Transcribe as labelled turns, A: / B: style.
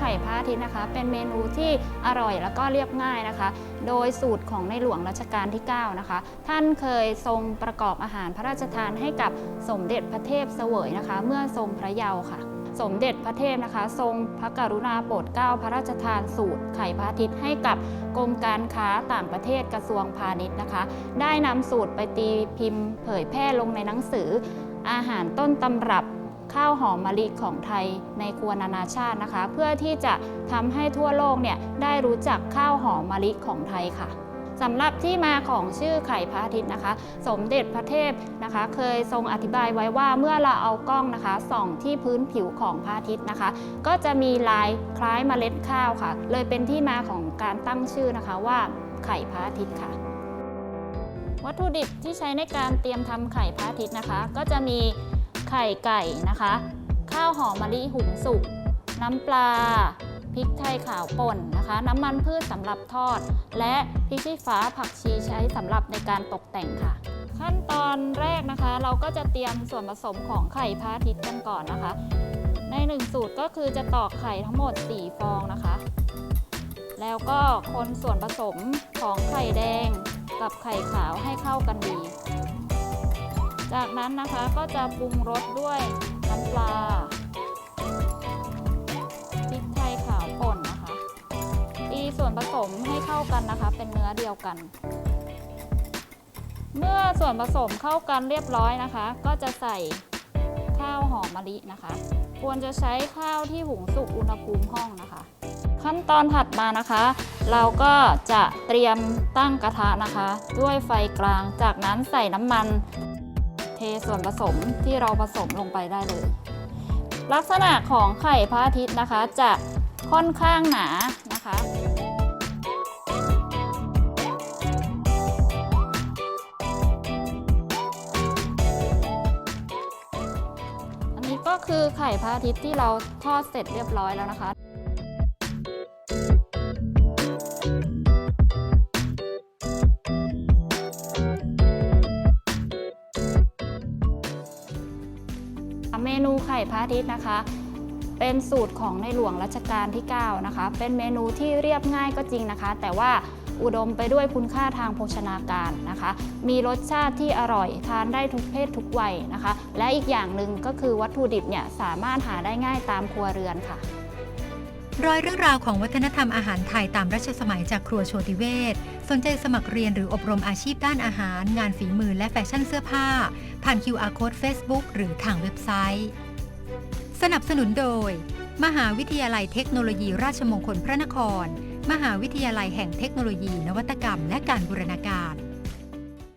A: ไข่พระอาทิตย์นะคะ เป็นเมนูที่อร่อยแล้วก็เรียบง่ายนะคะ โดยสูตรของในหลวงรัชกาลที่ 9 นะคะ ท่านเคยทรงประกอบอาหารพระราชทานให้กับสมเด็จพระเทพเสวยนะคะ เมื่อทรงพระเยาว์ค่ะสมเด็จพระเทพนะคะ ทรงพระกรุณาโปรดเกล้าพระราชทานสูตรไข่พระอาทิตย์ให้กับกรมการค้าต่างประเทศกระทรวงพาณิชย์นะคะ ได้นำสูตรไปตีพิมพ์ เผยแพร่ลงในหนังสือ อาหารต้นตำรับ ข้าวหอมมะลิของไทยในครัวนานาชาตินะคะ เพื่อที่จะทำให้ทั่วโลกเนี่ยได้รู้จักข้าวหอมมะลิของไทยค่ะสำหรับที่มาของชื่อไข่พระอาทิตย์นะคะ สมเด็จพระเทพนะคะ เคยทรงอธิบายไว้ว่าเมื่อเราเอากล้องนะคะส่องที่พื้นผิวของพระอาทิตย์นะคะ ก็จะมีลายคล้ายเมล็ดข้าวค่ะ เลยเป็นที่มาของการตั้งชื่อนะคะว่าไข่พระอาทิตย์ค่ะ วัตถุดิบที่ใช้ในการเตรียมทำไข่พระอาทิตย์นะคะ ก็จะมี ไข่ไก่นะคะ ข้าวหอมมะลิหุงสุก น้ำปลา พริกไทยขาวป่นนะคะ น้ำมันพืชสำหรับทอด และพริกชี้ฟ้าผักชีใช้สำหรับในการตกแต่งค่ะ ขั้นตอนแรกนะคะ เราก็จะเตรียมส่วนผสมของไข่พระอาทิตย์กันก่อนนะคะ ในหนึ่งสูตรก็คือจะตอกไข่ทั้งหมด 4 ฟองนะคะ แล้วก็คนส่วนผสมของไข่แดงกับไข่ขาวให้เข้ากันดี จากนั้นนะคะก็จะปรุงรสด้วยน้ำปลาพริกไทยขาวป่นนะคะตีส่วนผสมให้เข้ากันนะคะ เป็นเนื้อเดียวกัน เมื่อส่วนผสมเข้ากันเรียบร้อยนะคะ ก็จะใส่ข้าวหอมมะลินะคะ ควรจะใช้ข้าวที่หุงสุกอุณหภูมิห้องนะคะ ขั้นตอนถัดมานะคะ เราก็จะเตรียมตั้งกระทะนะคะ ด้วยไฟกลาง จากนั้นใส่น้ำมัน เทส่วนผสมที่เราผสมลงไปได้เลย ลักษณะของไข่พระอาทิตย์นะคะจะค่อนข้างหนานะคะอันนี้ก็คือไข่พระอาทิตย์ที่เราทอดเสร็จเรียบร้อยแล้วนะคะ เมนูไข่พระอาทิตย์นะคะ เป็นสูตรของในหลวงรัชกาลที่ 9 นะคะ เป็นเมนูที่เรียบง่ายก็จริงนะคะ แต่ว่าอุดมไปด้วยคุณค่าทางโภชนาการนะคะ มีรสชาติที่อร่อยทานได้ทุกเพศทุกวัยนะคะ และอีกอย่างหนึ่งก็คือวัตถุดิบเนี่ยสามารถหาได้ง่ายตามครัวเรือนค่ะ
B: รอยเรื่องราวของวัฒนธรรมอาหารไทยตามรัชสมัยจากครัวโชติเวศสนใจสมัครเรียนหรืออบรมอาชีพด้านอาหาร งานฝีมือและแฟชั่นเสื้อผ้า ผ่าน QR Code Facebook หรือทางเว็บไซต์ สนับสนุนโดย มหาวิทยาลัยเทคโนโลยีราชมงคลพระนคร มหาวิทยาลัยแห่งเทคโนโลยี นวัตกรรม และการบูรณาการ